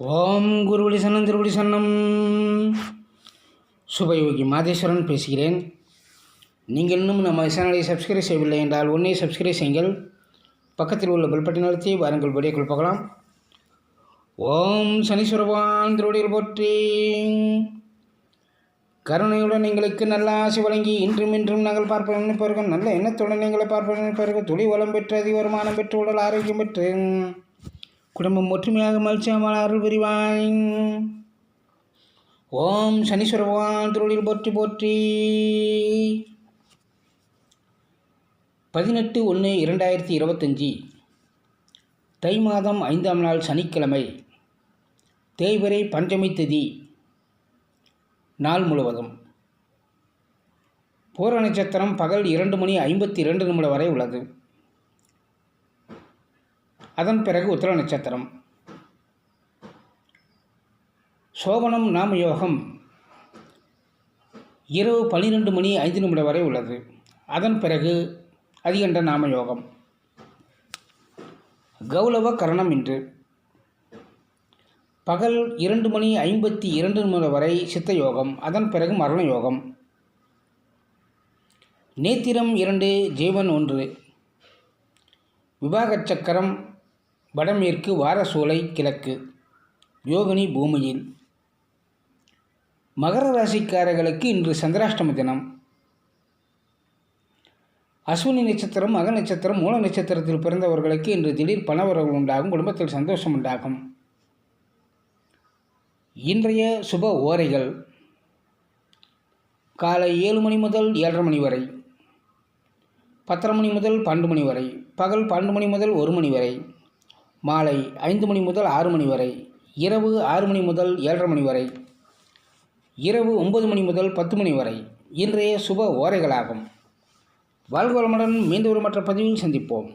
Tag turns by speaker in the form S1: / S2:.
S1: ஓம் குருவடி சன்னம் திருவடி சன்னம் சுபயோகி மாதேஸ்வரன் பேசுகிறேன். நீங்கள் இன்னும் நம்ம சேனலை சப்ஸ்கிரைப் செய்யவில்லை என்றால் உடனே சப்ஸ்கிரைப் செய்யுங்கள். பக்கத்தில் உள்ள பெல் பட்டன் அழுத்தி வாருங்கள் வீடியோக்குள் பார்க்கலாம் ஓம் சனீஸ்வரவான் திருவடிகள் போற்றி. கருணையுடன் எங்களுக்கு நல்ல ஆசை வழங்கி இன்றும் இன்றும் நாங்கள் பார்ப்போம் நினைப்பவர்கள் நல்ல எண்ணத்துடன் எங்களை பார்ப்போம் நினைப்பவர்கள் துளி வளம் பெற்று அதிக வருமானம் பெற்று உடல் ஆரோக்கியம் பெற்று. குடும்பம் ஒற்றுமையாக மகிழ்ச்சியாக அருள் புரிவாய் ஓம் சனீஸ்வர பகவான் திருவடியில் போற்றி போற்றி. பதினெட்டு ஒன்று இரண்டாயிரத்தி இருபத்தஞ்சி. தை மாதம் ஐந்தாம் நாள் சனிக்கிழமை. தேய்வரை பஞ்சமி திதி. நாள் முழுவதும். பூர நட்சத்திரம் பகல் இரண்டு மணி ஐம்பத்தி இரண்டு நிமிடம் வரை உள்ளது. அதன் பிறகு உத்திர நட்சத்திரம். சோபனம் நாம யோகம். இரவு பன்னிரெண்டு மணி ஐந்து நிமிடம் வரை உள்ளது. அதன் பிறகு அதிகண்ட நாம யோகம். கௌரவ கரணம் இன்று. பகல் இரண்டு மணி ஐம்பத்தி இரண்டு நிமிடம் வரை சித்த யோகம். அதன் பிறகு மரண யோகம். நேத்திரம் இரண்டு ஜீவன் ஒன்று. விவாகச் சக்கரம் வடமேற்கு வாரசூலை கிழக்கு. யோகினி பூமியில். மகர ராசிக்காரர்களுக்கு இன்று சந்திராஷ்டம தினம். அஸ்வினி நட்சத்திரம் மக நட்சத்திரம் மூல நட்சத்திரத்தில் பிறந்தவர்களுக்கு இன்று திடீர் பணவரவு உண்டாகும் குடும்பத்தில் சந்தோஷம் உண்டாகும். இன்றைய சுப ஓரைகள். காலை ஏழு மணி முதல் ஏழரை மணி வரை. பத்தரை மணி முதல் பன்னெண்டு மணி வரை. பகல் பன்னெண்டு மணி முதல் ஒரு மணி வரை. மாலை ஐந்து மணி முதல் ஆறு மணி வரை இரவு ஆறு மணி முதல் ஏழரை மணி வரை இரவு ஒன்பது மணி முதல் பத்து மணி வரை. இன்றைய சுப ஓரைகளாகும். வாழ்வளமுடன் மீண்டும் ஒரு மற்ற பதிவில் சந்திப்போம்.